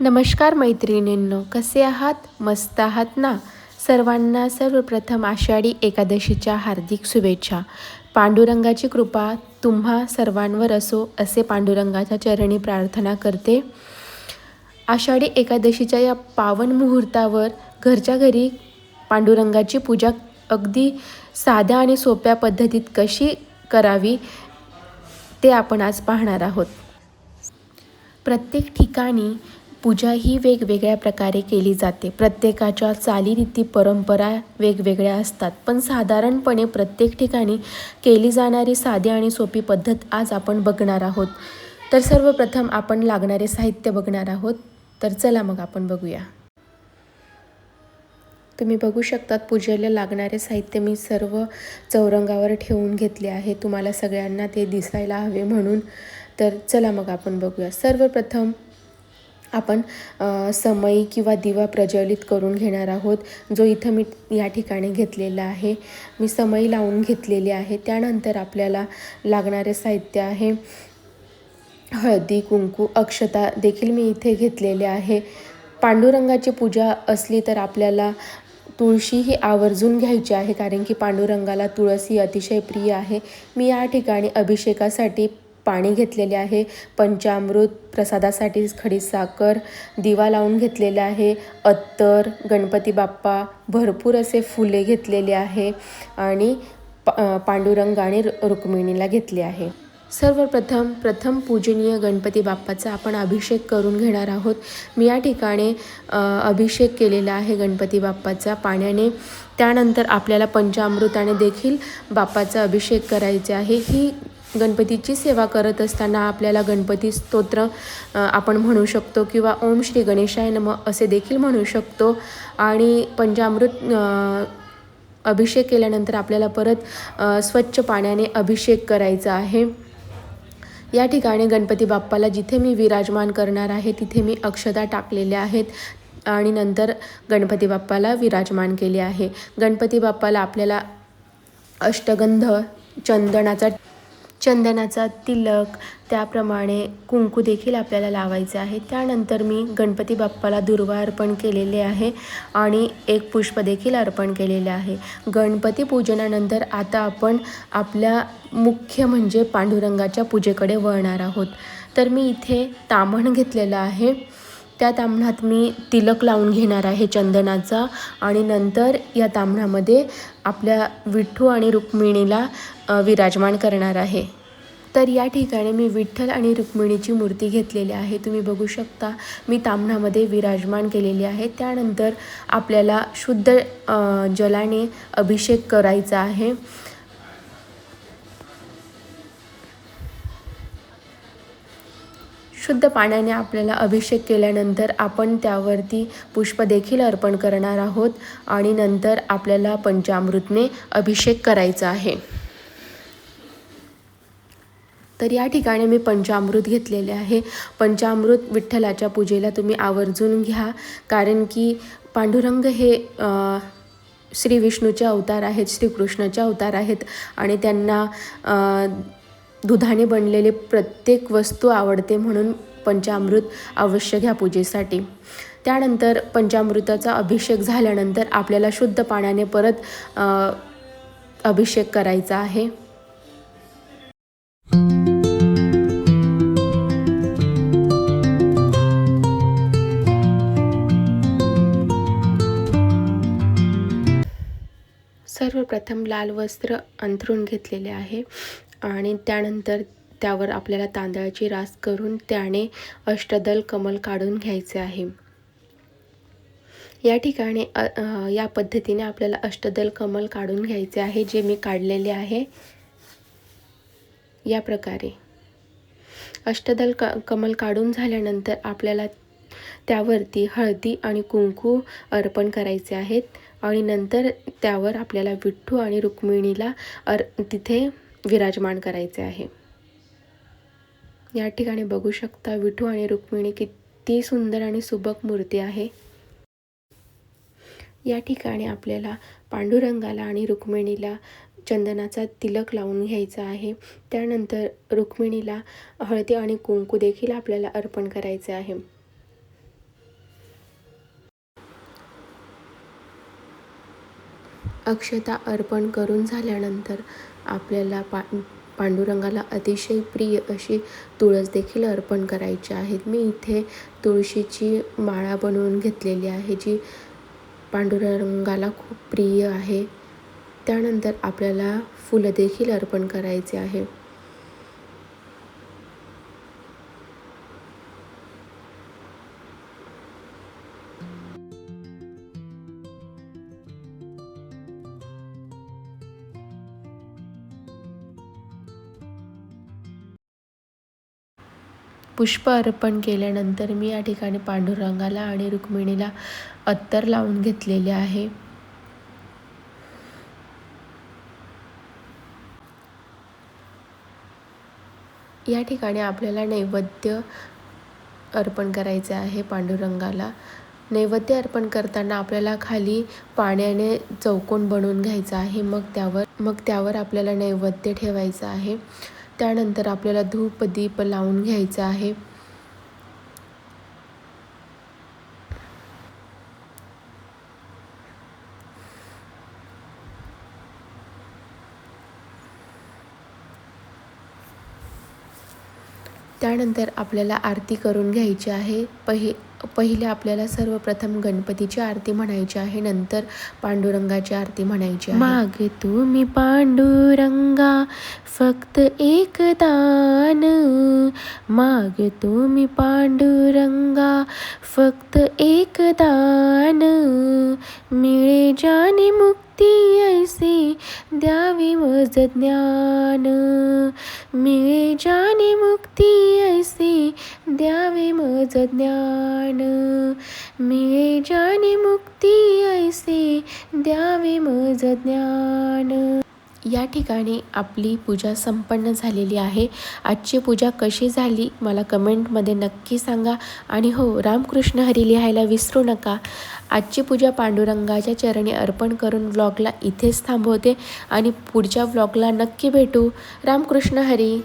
नमस्कार मैत्रिणींनो कसे आहात? मस्त आहात ना? सर्वांना सर्वप्रथम आषाढी एकादशीच्या हार्दिक शुभेच्छा. पांडुरंगाची कृपा तुम्हा सर्वांवर असो असे पांडुरंगाच्या चरणी प्रार्थना करते. आषाढी एकादशीच्या या पावन मुहूर्तावर घरच्या घरी पांडुरंगाची पूजा अगदी साध्या आणि सोप्या पद्धतीत कशी करावी ते आपण आज पाहणार आहोत. प्रत्येक ठिकाणी पूजा ही वेगवेगळ्या प्रकारे केली जाते. प्रत्येकाच्या चालीरीती परंपरा वेगवेगळ्या असतात. पण साधारणपणे प्रत्येक ठिकाणी केली जाणारी साधी आणि सोपी पद्धत आज आपण बघणार आहोत. तर सर्वप्रथम आपण लागणारे साहित्य बघणार आहोत. तर चला मग आपण बघूया. तुम्ही बघू शकतात पूजेला लागणारे साहित्य मी सर्व चौरंगावर ठेवून घेतले आहे. तुम्हाला सगळ्यांना ते दिसायला हवे म्हणून. तर चला मग आपण बघूया. सर्वप्रथम आपण समई किंवा दिवा प्रज्वलित करून घेणार आहोत जो इथं मी या ठिकाणी घेतलेला आहे. मी समई लावून घेतलेली आहे. त्यानंतर आपल्याला लागणारे साहित्य आहे. हळदी कुंकू अक्षता देखील मी इथे घेतलेले आहे. पांडुरंगाची पूजा असली तर आपल्याला तुळशी ही आवर्जून घ्यायची आहे कारण की पांडुरंगाला तुळस ही अतिशय प्रिय आहे. मी या ठिकाणी अभिषेकासाठी पाणी घेतलेले आहे. पंचामृत प्रसादासाठी खडीसाखर दिवा लावून घेतलेले आहे. अत्तर गणपती बाप्पा भरपूर असे फुले घेतलेले आहे आणि पांडुरंग आणि रुक्मिणीला घेतले आहे. सर्वप्रथम प्रथम पूजनीय गणपती बाप्पाचा आपण अभिषेक करून घेणार आहोत. मी या ठिकाणी अभिषेक केलेला आहे गणपती बाप्पाचा पाण्याने. त्यानंतर आपल्याला पंचामृताने देखील बाप्पाचा अभिषेक करायचे आहे. ही गणपतीची सेवा करत असताना आपल्याला गणपती स्तोत्र आपण म्हणू शकतो किंवा ओम श्री गणेशाय नम असे देखील म्हणू शकतो. आणि पंचामृत अभिषेक केल्यानंतर आपल्याला परत स्वच्छ पाण्याने अभिषेक करायचा आहे. या ठिकाणी गणपती बाप्पाला जिथे मी विराजमान करणार आहे तिथे मी अक्षता टाकलेल्या आहेत आणि नंतर गणपती बाप्पाला विराजमान केले आहे. गणपती बाप्पाला आपल्याला अष्टगंध चंदनाचा चंदनाचा तिलक त्याप्रमाणे कुंकू देखील आपल्याला लावायचे आहे. त्यानंतर मी गणपती बाप्पाला दुर्वा अर्पण केलेले आहे आणि एक पुष्प देखील अर्पण केलेले आहे. गणपती पूजनानंतर आता आपण आपल्या मुख्य म्हणजे पांडुरंगाच्या पूजेकडे वळणार आहोत. तर मी इथे तामण घेतलेलं आहे. त्या तामणात मी तिलक लावून घेणार आहे चंदनाचा आणि नंतर या तामणामध्ये आपल्या विठ्ठू आणि रुक्मिणीला विराजमान करणार आहे. तर या ठिकाणी मी विठ्ठल आणि रुक्मिणीची मूर्ती घेतलेली आहे. तुम्ही बघू शकता मी तामणामध्ये विराजमान केलेली आहे. त्यानंतर आपल्याला शुद्ध जलाने अभिषेक करायचा आहे. शुद्ध पाण्याने आपल्याला अभिषेक केल्यानंतर आपण त्यावरती पुष्प देखील अर्पण करणार आहोत आणि नंतर आपल्याला पंचामृतने अभिषेक करायचा आहे. तर या ठिकाणी मी पंचामृत घेतलेले आहे. पंचामृत विठ्ठलाच्या पूजेला तुम्ही आवर्जून घ्या कारण की पांडुरंग हे श्री विष्णूचे अवतार आहेत श्रीकृष्णाचे अवतार आहेत आणि त्यांना दुधाने बनलेले प्रत्येक वस्तू आवडते म्हणून पंचामृत अवश्य घ्या पूजेसाठी. त्यानंतर पंचामृताचा अभिषेक झाल्यानंतर आपल्याला शुद्ध पाण्याने परत अभिषेक करायचा आहे. सर्वप्रथम लाल वस्त्र अंथरून घेतलेले आहे. आणि त्यानंतर त्यावर आपल्याला तांदळाची रास करून त्याने अष्टदल कमल काढून घ्यायचे आहे. या ठिकाणी या पद्धतीने आपल्याला अष्टदल कमल काढून घ्यायचे आहे जे मी काढलेले आहे. या प्रकारे. अष्टदल क कमल काढून झाल्यानंतर आपल्याला त्यावरती हळदी आणि कुंकू अर्पण करायचे आहेत. आणि नंतर त्यावर आपल्याला विठ्ठू आणि रुक्मिणीला अर तिथे विराजमान करायचे आहे. या ठिकाणी बघू शकता विठू आणि रुक्मिणी किती सुंदर आणि सुबक मूर्ती आहे. या ठिकाणी आपल्याला पांडुरंगाला आणि रुक्मिणीला चंदनाचा तिलक लावून घ्यायचा आहे. त्यानंतर रुक्मिणीला हळदी आणि कुंकू देखील आपल्याला अर्पण करायचे आहे. अक्षता अर्पण करून झाल्यानंतर आपल्याला पा पांडुरंगाला अतिशय प्रिय अशी तुळस देखील अर्पण करायची आहेत मी इथे तुळशीची माळा बनवून घेतलेली आहे जी पांडुरंगाला खूप प्रिय आहे. त्यानंतर आपल्याला फुलं देखील अर्पण करायचे आहे. पुष्प अर्पण केल्यानंतर मी या ठिकाणी पांडुरंगाला आणि रुक्मिणीला अत्तर लावून घेतलेले आहे. या ठिकाणी आपल्याला नैवेद्य अर्पण करायचे आहे पांडुरंगाला. नैवेद्य अर्पण करताना आपल्याला खाली पाण्याने चौकोन बनवून घ्यायचा आहे. मग त्यावर मग त्यावर आपल्याला नैवेद्य ठेवायचं आहे. त्यानंतर आपल्याला धूप दीप लावून घ्यायचा आहे. त्यानंतर आपल्याला आरती करून घ्यायची आहे. पहि पहिले आपल्याला सर्वप्रथम गणपतीची आरती म्हणायची आहे नंतर पांडुरंगाची आरती म्हणायची आहे. माग तुम्ही पांडुरंगा फक्त एक दान. माग तुम्ही पांडुरंगा फक्त एक दान. मिळे जाने मुक्त ती ऐसे द्यावी मज ज्ञान. मिळे जाने मुक्ती ऐसे द्यावे मज ज्ञान. मिळे जाने मुक्ती ऐसे द्यावे मज ज्ञान. या ठिकाणी आपली पूजा संपन्न झालेली आहे. आजची पूजा कशी झाली मला कमेंटमध्ये नक्की सांगा. आणि हो रामकृष्ण हरी लिहायला विसरू नका. आजची पूजा पांडुरंगाच्या चरणी अर्पण करून व्लॉगला इथेच थांबवते. आणि पुढच्या व्लॉगला नक्की भेटू. रामकृष्ण हरी.